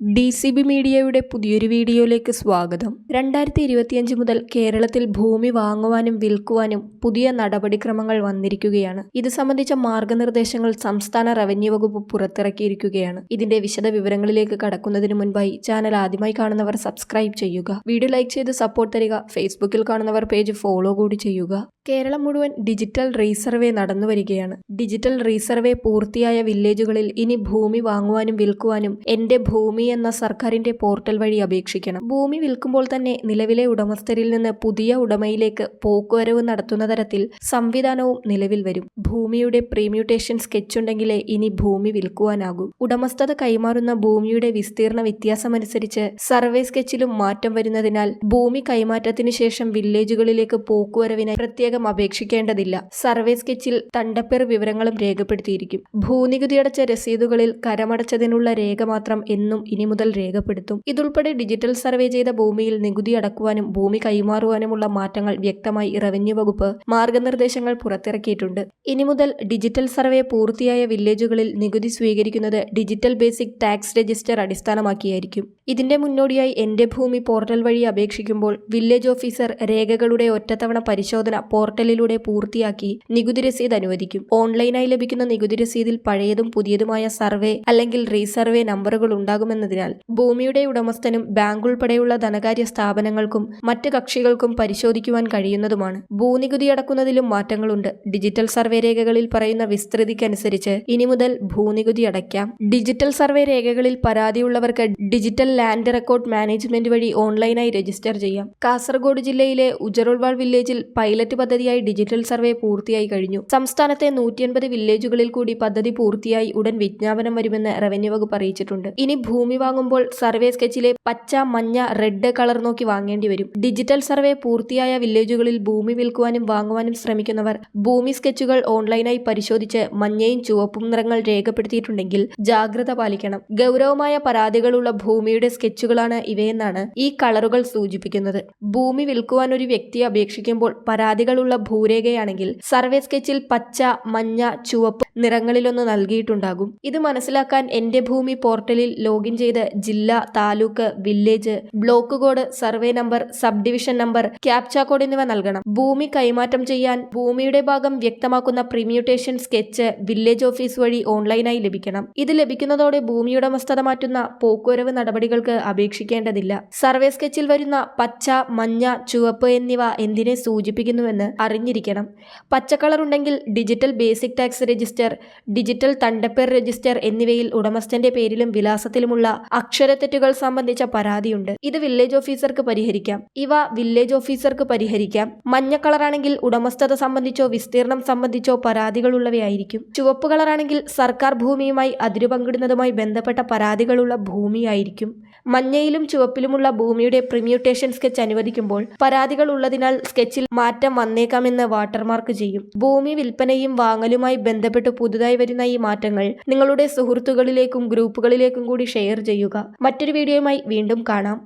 D C B മീഡിയയുടെ പുതിയൊരു വീഡിയോയിലേക്ക് സ്വാഗതം. രണ്ടായിരത്തി ഇരുപത്തിയഞ്ച് മുതൽ കേരളത്തിൽ ഭൂമി വാങ്ങുവാനും വിൽക്കുവാനും പുതിയ നടപടിക്രമങ്ങൾ വന്നിരിക്കുകയാണ്. ഇത് സംബന്ധിച്ച മാർഗനിർദ്ദേശങ്ങൾ സംസ്ഥാന റവന്യൂ വകുപ്പ് പുറത്തിറക്കിയിരിക്കുകയാണ്. ഇതിന്റെ വിശദ വിവരങ്ങളിലേക്ക് കടക്കുന്നതിന് മുൻപായി ചാനൽ ആദ്യമായി കാണുന്നവർ സബ്സ്ക്രൈബ് ചെയ്യുക. വീഡിയോ ലൈക്ക് ചെയ്ത് സപ്പോർട്ട് തരിക. ഫേസ്ബുക്കിൽ കാണുന്നവർ പേജ് ഫോളോ കൂടി ചെയ്യുക. കേരളം മുഴുവൻ ഡിജിറ്റൽ റീസർവേ നടന്നു വരികയാണ്. ഡിജിറ്റൽ റീസർവേ പൂർത്തിയായ വില്ലേജുകളിൽ ഇനി ഭൂമി വാങ്ങുവാനും വിൽക്കുവാനും എന്റെ ഭൂമി എന്ന സർക്കാരിന്റെ പോർട്ടൽ വഴി അപേക്ഷിക്കണം. ഭൂമി വിൽക്കുമ്പോൾ തന്നെ നിലവിലെ ഉടമസ്ഥരിൽ നിന്ന് പുതിയ ഉടമയിലേക്ക് പോക്കുവരവ് നടത്തുന്ന തരത്തിൽ സംവിധാനവും നിലവിൽ വരും. ഭൂമിയുടെ പ്രീമ്യൂട്ടേഷൻ സ്കെച്ച് ഉണ്ടെങ്കിലേ ഇനി ഭൂമി വിൽക്കുവാനാകൂ. ഉടമസ്ഥത കൈമാറുന്ന ഭൂമിയുടെ വിസ്തീർണ വ്യത്യാസമനുസരിച്ച് സർവേ സ്കെച്ചിലും മാറ്റം വരുന്നതിനാൽ ഭൂമി കൈമാറ്റത്തിന് ശേഷം വില്ലേജുകളിലേക്ക് പോക്കുവരവിനായി പ്രത്യേകം അപേക്ഷിക്കേണ്ടതില്ല. സർവേ സ്കെച്ചിൽ തണ്ടപ്പേർ വിവരങ്ങളും രേഖപ്പെടുത്തിയിരിക്കും. ഭൂനികുതി അടച്ച രസീതുകളിൽ കരമടച്ചതിനുള്ള രേഖ മാത്രം എന്നും ഇനി മുതൽ രേഖപ്പെടുത്തും. ഇതുൾപ്പെടെ ഡിജിറ്റൽ സർവേ ചെയ്ത ഭൂമിയിൽ നികുതി അടക്കുവാനും ഭൂമി കൈമാറുവാനുമുള്ള മാറ്റങ്ങൾ വ്യക്തമായി റവന്യൂ വകുപ്പ് മാർഗനിർദ്ദേശങ്ങൾ പുറത്തിറക്കിയിട്ടുണ്ട്. ഇനി മുതൽ ഡിജിറ്റൽ സർവേ പൂർത്തിയായ വില്ലേജുകളിൽ നികുതി സ്വീകരിക്കുന്നത് ഡിജിറ്റൽ ബേസിക് ടാക്സ് രജിസ്റ്റർ അടിസ്ഥാനമാക്കിയായിരിക്കും. ഇതിന്റെ മുന്നോടിയായി എന്റെ ഭൂമി പോർട്ടൽ വഴി അപേക്ഷിക്കുമ്പോൾ വില്ലേജ് ഓഫീസർ രേഖകളുടെ ഒറ്റത്തവണ പരിശോധന പോർട്ടലിലൂടെ പൂർത്തിയാക്കി നികുതി രസീത് അനുവദിക്കും. ഓൺലൈനായി ലഭിക്കുന്ന നികുതി രസീതിൽ പഴയതും പുതിയതുമായ സർവേ അല്ലെങ്കിൽ റീസർവേ നമ്പറുകൾ ഉണ്ടാകുമെന്നതിനാൽ ഭൂമിയുടെ ഉടമസ്ഥനും ബാങ്ക് ഉൾപ്പെടെയുള്ള ധനകാര്യ സ്ഥാപനങ്ങൾക്കും മറ്റ് കക്ഷികൾക്കും പരിശോധിക്കുവാൻ കഴിയുന്നതുമാണ്. ഭൂനികുതി അടക്കുന്നതിലും മാറ്റങ്ങളുണ്ട്. ഡിജിറ്റൽ സർവേ രേഖകളിൽ പറയുന്ന വിസ്തൃതിക്കനുസരിച്ച് ഇനി മുതൽ ഭൂനികുതി അടയ്ക്കാം. ഡിജിറ്റൽ സർവേ രേഖകളിൽ പരാതിയുള്ളവർക്ക് ഡിജിറ്റൽ ലാൻഡ് റെക്കോർഡ് മാനേജ്മെന്റ് വഴി ഓൺലൈനായി രജിസ്റ്റർ ചെയ്യാം. കാസർഗോഡ് ജില്ലയിലെ ഉജറുൾവാൾ വില്ലേജിൽ പൈലറ്റ് പദ്ധതിയായി ഡിജിറ്റൽ സർവേ പൂർത്തിയായി കഴിഞ്ഞു. സംസ്ഥാനത്തെ നൂറ്റിയൻപത് വില്ലേജുകളിൽ കൂടി പദ്ധതി പൂർത്തിയായി ഉടൻ വിജ്ഞാപനം വരുമെന്ന് റവന്യൂ വകുപ്പ് അറിയിച്ചിട്ടുണ്ട്. ഇനി ഭൂമി വാങ്ങുമ്പോൾ സർവേ സ്കെച്ചിലെ പച്ച മഞ്ഞ റെഡ് കളർ നോക്കി വാങ്ങേണ്ടി വരും. ഡിജിറ്റൽ സർവേ പൂർത്തിയായ വില്ലേജുകളിൽ ഭൂമി വിൽക്കുവാനും വാങ്ങുവാനും ശ്രമിക്കുന്നവർ ഭൂമി സ്കെച്ചുകൾ ഓൺലൈനായി പരിശോധിച്ച് മഞ്ഞയും ചുവപ്പും നിറങ്ങൾ രേഖപ്പെടുത്തിയിട്ടുണ്ടെങ്കിൽ ജാഗ്രത പാലിക്കണം. ഗൗരവമായ പരാതികളുള്ള ഭൂമിയുടെ സ്കെച്ചുകളാണ് ഇവയെന്നാണ് ഈ കളറുകൾ സൂചിപ്പിക്കുന്നത്. ഭൂമി വിൽക്കുവാൻ ഒരു വ്യക്തി അപേക്ഷിക്കുമ്പോൾ പരാതികളുള്ള ഭൂരേഖയാണെങ്കിൽ സർവേ സ്കെച്ചിൽ പച്ച മഞ്ഞ ചുവപ്പ് നിറങ്ങളിലൊന്ന് നൽകിയിട്ടുണ്ടാകും. ഇത് മനസ്സിലാക്കാൻ എന്റെ ഭൂമി പോർട്ടലിൽ ലോഗിൻ ചെയ്ത് ജില്ല taluk village block code survey number sub division number captcha code എന്നിവ നൽകണം. ഭൂമി കൈമാറ്റം ചെയ്യാൻ ഭൂമിയുടെ ഭാഗം വ്യക്തമാക്കുന്ന പ്രിമ്യൂട്ടേഷൻ സ്കെച്ച് വില്ലേജ് ഓഫീസ് വഴി ഓൺലൈനായി ലഭിക്കണം. ഇത് ലഭിക്കുന്നതോടെ ഭൂമിയുടമസ്ഥത മാറ്റുന്ന പോക്കുവരവ് നടപടികൾക്ക് അപേക്ഷിക്കേണ്ടതില്ല. സർവേ സ്കെച്ചിൽ വരുന്ന പച്ച മഞ്ഞ ചുവപ്പ് എന്നിവ എന്തിനെ സൂചിപ്പിക്കുന്നുവെന്ന് അറിഞ്ഞിരിക്കണം. പച്ചക്കളർ ഉണ്ടെങ്കിൽ digital basic tax register digital തണ്ടപ്പേർ register എന്നിവയിൽ ഉടമസ്ഥന്റെ പേരിലും വിലാസത്തിലുമുള്ള അക്ഷരത്തെറ്റുകൾ സംബന്ധിച്ച പരാതിയുണ്ട്. ഇത് വില്ലേജ് ഓഫീസർക്ക് പരിഹരിക്കാം. ഇവ വില്ലേജ് ഓഫീസർക്ക് പരിഹരിക്കാം. മഞ്ഞ കളറാണെങ്കിൽ ഉടമസ്ഥത സംബന്ധിച്ചോ വിസ്തീർണം സംബന്ധിച്ചോ പരാതികളുള്ളവയായിരിക്കും. ചുവപ്പ് കളറാണെങ്കിൽ സർക്കാർ ഭൂമിയുമായി അതിരു പങ്കിടുന്നതുമായി ബന്ധപ്പെട്ട പരാതികളുള്ള ഭൂമിയായിരിക്കും. മഞ്ഞയിലും ചുവപ്പിലുമുള്ള ഭൂമിയുടെ പ്രിമ്യൂട്ടേഷൻ സ്കെച്ച് അനുവദിക്കുമ്പോൾ പരാതികൾ ഉള്ളതിനാൽ സ്കെച്ചിൽ മാറ്റം വന്നേക്കാമെന്ന് വാട്ടർമാർക്ക് ചെയ്യും. ഭൂമി വിൽപ്പനയും വാങ്ങലുമായി ബന്ധപ്പെട്ട് പുതുതായി വരുന്ന ഈ മാറ്റങ്ങൾ നിങ്ങളുടെ സുഹൃത്തുക്കളിലേക്കും ഗ്രൂപ്പുകളിലേക്കും കൂടി ഷെയർ ചെയ്യുക. മറ്റൊരു വീഡിയോയുമായി വീണ്ടും കാണാം.